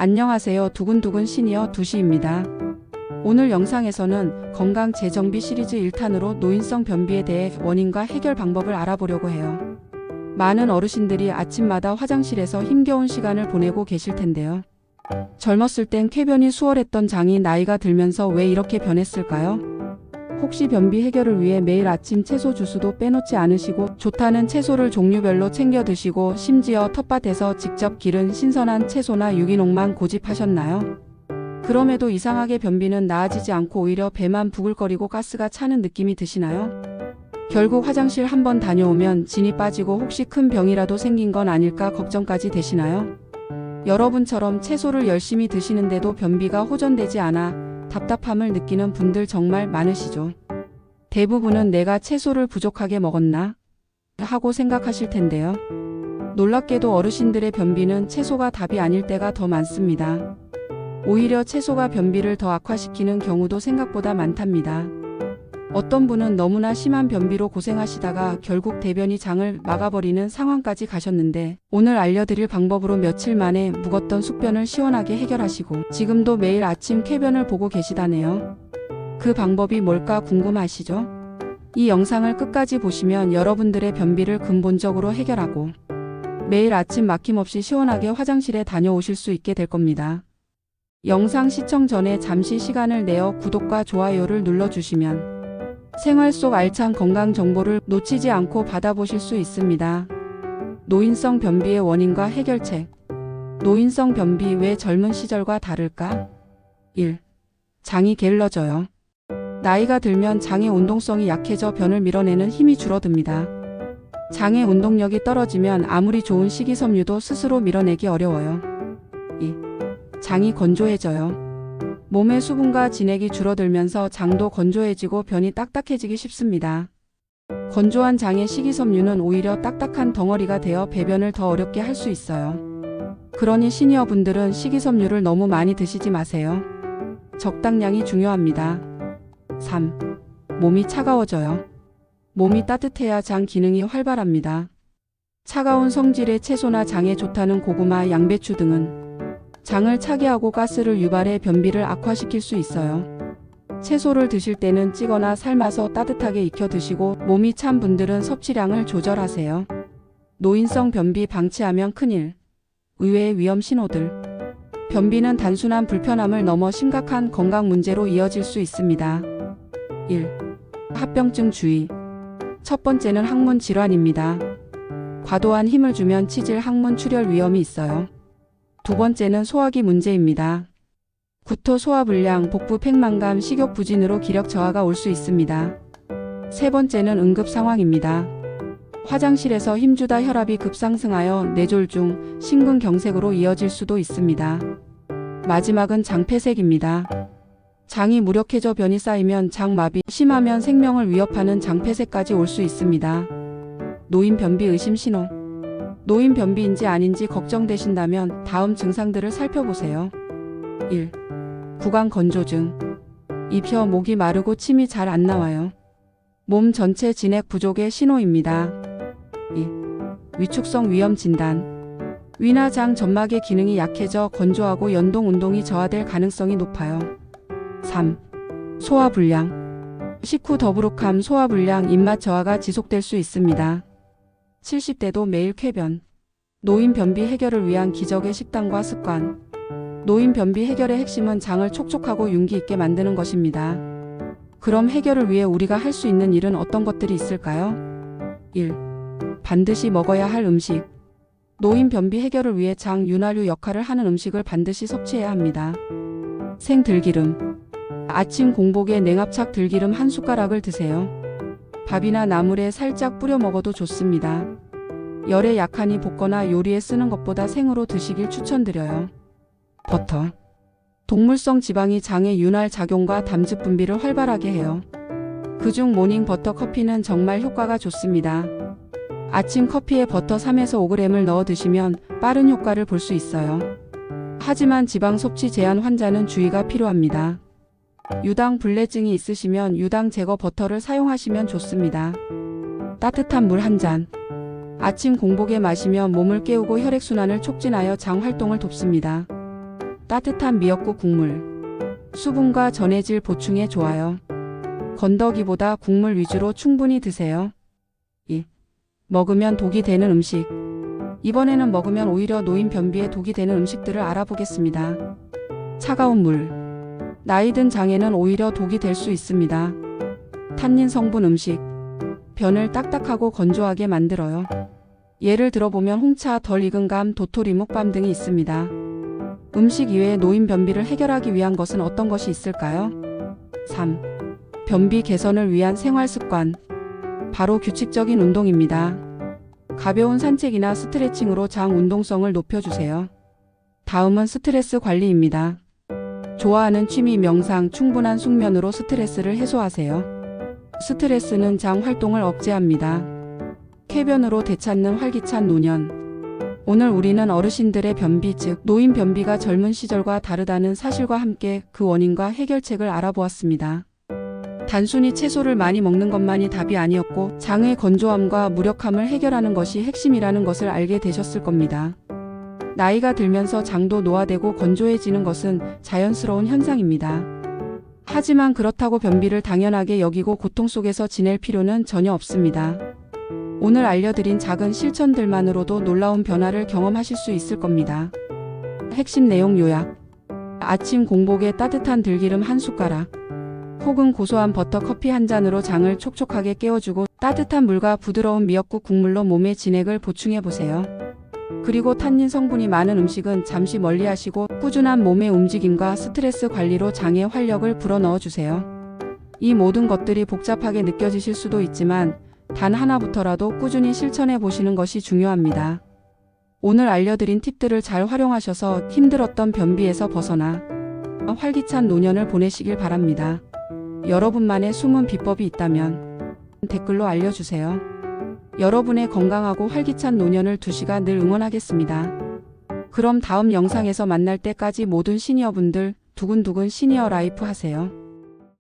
안녕하세요. 두근두근 시니어 2시입니다. 오늘 영상에서는 건강 재정비 시리즈 1탄으로 노인성 변비에 대해 원인과 해결 방법을 알아보려고 해요. 많은 어르신들이 아침마다 화장실에서 힘겨운 시간을 보내고 계실 텐데요. 젊었을 땐 쾌변이 수월했던 장이 나이가 들면서 왜 이렇게 변했을까요? 혹시 변비 해결을 위해 매일 아침 채소 주스도 빼놓지 않으시고 좋다는 채소를 종류별로 챙겨 드시고 심지어 텃밭에서 직접 기른 신선한 채소나 유기농만 고집하셨나요? 그럼에도 이상하게 변비는 나아지지 않고 오히려 배만 부글거리고 가스가 차는 느낌이 드시나요? 결국 화장실 한 번 다녀오면 진이 빠지고 혹시 큰 병이라도 생긴 건 아닐까 걱정까지 되시나요? 여러분처럼 채소를 열심히 드시는데도 변비가 호전되지 않아 답답함을 느끼는 분들 정말 많으시죠. 대부분은 내가 채소를 부족하게 먹었나? 하고 생각하실 텐데요. 놀랍게도 어르신들의 변비는 채소가 답이 아닐 때가 더 많습니다. 오히려 채소가 변비를 더 악화시키는 경우도 생각보다 많답니다. 어떤 분은 너무나 심한 변비로 고생하시다가 결국 대변이 장을 막아버리는 상황까지 가셨는데 오늘 알려드릴 방법으로 며칠 만에 묵었던 숙변을 시원하게 해결하시고 지금도 매일 아침 쾌변을 보고 계시다네요. 그 방법이 뭘까 궁금하시죠? 이 영상을 끝까지 보시면 여러분들의 변비를 근본적으로 해결하고 매일 아침 막힘없이 시원하게 화장실에 다녀오실 수 있게 될 겁니다. 영상 시청 전에 잠시 시간을 내어 구독과 좋아요를 눌러주시면 생활 속 알찬 건강 정보를 놓치지 않고 받아보실 수 있습니다. 노인성 변비의 원인과 해결책. 노인성 변비 왜 젊은 시절과 다를까? 1. 장이 게을러져요. 나이가 들면 장의 운동성이 약해져 변을 밀어내는 힘이 줄어듭니다. 장의 운동력이 떨어지면 아무리 좋은 식이섬유도 스스로 밀어내기 어려워요. 2. 장이 건조해져요. 몸의 수분과 진액이 줄어들면서 장도 건조해지고 변이 딱딱해지기 쉽습니다. 건조한 장의 식이섬유는 오히려 딱딱한 덩어리가 되어 배변을 더 어렵게 할 수 있어요. 그러니 시니어분들은 식이섬유를 너무 많이 드시지 마세요. 적당량이 중요합니다. 3. 몸이 차가워져요. 몸이 따뜻해야 장 기능이 활발합니다. 차가운 성질의 채소나 장에 좋다는 고구마, 양배추 등은 장을 차게 하고 가스를 유발해 변비를 악화시킬 수 있어요. 채소를 드실 때는 찌거나 삶아서 따뜻하게 익혀 드시고 몸이 찬 분들은 섭취량을 조절하세요. 노인성 변비 방치하면 큰일. 의외의 위험 신호들. 변비는 단순한 불편함을 넘어 심각한 건강 문제로 이어질 수 있습니다. 1. 합병증 주의. 첫 번째는 항문 질환입니다. 과도한 힘을 주면 치질 항문 출혈 위험이 있어요. 두 번째는 소화기 문제입니다. 구토 소화 불량, 복부 팽만감, 식욕 부진으로 기력 저하가 올 수 있습니다. 세 번째는 응급 상황입니다. 화장실에서 힘주다 혈압이 급상승하여 뇌졸중, 심근경색으로 이어질 수도 있습니다. 마지막은 장폐색입니다. 장이 무력해져 변이 쌓이면 장마비, 심하면 생명을 위협하는 장폐색까지 올 수 있습니다. 노인 변비 의심 신호. 노인 변비인지 아닌지 걱정되신다면 다음 증상들을 살펴보세요. 1. 구강 건조증. 입, 혀, 목이 마르고 침이 잘 안 나와요. 몸 전체 진액 부족의 신호입니다. 2. 위축성 위염 진단. 위나 장 점막의 기능이 약해져 건조하고 연동 운동이 저하될 가능성이 높아요. 3. 소화불량. 식후 더부룩함, 소화불량, 입맛 저하가 지속될 수 있습니다. 70대도 매일 쾌변. 노인 변비 해결을 위한 기적의 식단과 습관. 노인 변비 해결의 핵심은 장을 촉촉하고 윤기 있게 만드는 것입니다. 그럼 해결을 위해 우리가 할 수 있는 일은 어떤 것들이 있을까요? 1. 반드시 먹어야 할 음식. 노인 변비 해결을 위해 장 윤활유 역할을 하는 음식을 반드시 섭취해야 합니다. 생 들기름. 아침 공복에 냉압착 들기름 한 숟가락을 드세요. 밥이나 나물에 살짝 뿌려 먹어도 좋습니다. 열에 약하니 볶거나 요리에 쓰는 것보다 생으로 드시길 추천드려요. 버터. 동물성 지방이 장의 윤활 작용과 담즙 분비를 활발하게 해요. 그중 모닝 버터 커피는 정말 효과가 좋습니다. 아침 커피에 버터 3에서 5g을 넣어 드시면 빠른 효과를 볼 수 있어요. 하지만 지방 섭취 제한 환자는 주의가 필요합니다. 유당 불내증이 있으시면 유당 제거 버터를 사용하시면 좋습니다. 따뜻한 물 한 잔. 아침 공복에 마시면 몸을 깨우고 혈액순환을 촉진하여 장 활동을 돕습니다. 따뜻한 미역국 국물. 수분과 전해질 보충에 좋아요. 건더기보다 국물 위주로 충분히 드세요. 2. 먹으면 독이 되는 음식. 이번에는 먹으면 오히려 노인 변비에 독이 되는 음식들을 알아보겠습니다. 차가운 물. 나이 든 장에는 오히려 독이 될 수 있습니다. 탄닌 성분 음식. 변을 딱딱하고 건조하게 만들어요. 예를 들어보면 홍차, 덜 익은 감, 도토리 묵밤 등이 있습니다. 음식 이외에 노인 변비를 해결하기 위한 것은 어떤 것이 있을까요? 3. 변비 개선을 위한 생활 습관. 바로 규칙적인 운동입니다. 가벼운 산책이나 스트레칭으로 장 운동성을 높여주세요. 다음은 스트레스 관리입니다. 좋아하는 취미 명상, 충분한 숙면으로 스트레스를 해소하세요. 스트레스는 장 활동을 억제합니다. 쾌변으로 되찾는 활기찬 노년. 오늘 우리는 어르신들의 변비, 즉 노인 변비가 젊은 시절과 다르다는 사실과 함께 그 원인과 해결책을 알아보았습니다. 단순히 채소를 많이 먹는 것만이 답이 아니었고 장의 건조함과 무력함을 해결하는 것이 핵심이라는 것을 알게 되셨을 겁니다. 나이가 들면서 장도 노화되고 건조해지는 것은 자연스러운 현상입니다. 하지만 그렇다고 변비를 당연하게 여기고 고통 속에서 지낼 필요는 전혀 없습니다. 오늘 알려드린 작은 실천들만으로도 놀라운 변화를 경험하실 수 있을 겁니다. 핵심 내용 요약. 아침 공복에 따뜻한 들기름 한 숟가락. 혹은 고소한 버터 커피 한 잔으로 장을 촉촉하게 깨워주고 따뜻한 물과 부드러운 미역국 국물로 몸의 진액을 보충해 보세요. 그리고 탄닌 성분이 많은 음식은 잠시 멀리 하시고 꾸준한 몸의 움직임과 스트레스 관리로 장에 활력을 불어넣어 주세요. 이 모든 것들이 복잡하게 느껴지실 수도 있지만 단 하나부터라도 꾸준히 실천해 보시는 것이 중요합니다. 오늘 알려드린 팁들을 잘 활용하셔서 힘들었던 변비에서 벗어나 활기찬 노년을 보내시길 바랍니다. 여러분만의 숨은 비법이 있다면 댓글로 알려주세요. 여러분의 건강하고 활기찬 노년을 2시간 늘 응원하겠습니다. 그럼 다음 영상에서 만날 때까지 모든 시니어분들 두근두근 시니어 라이프 하세요.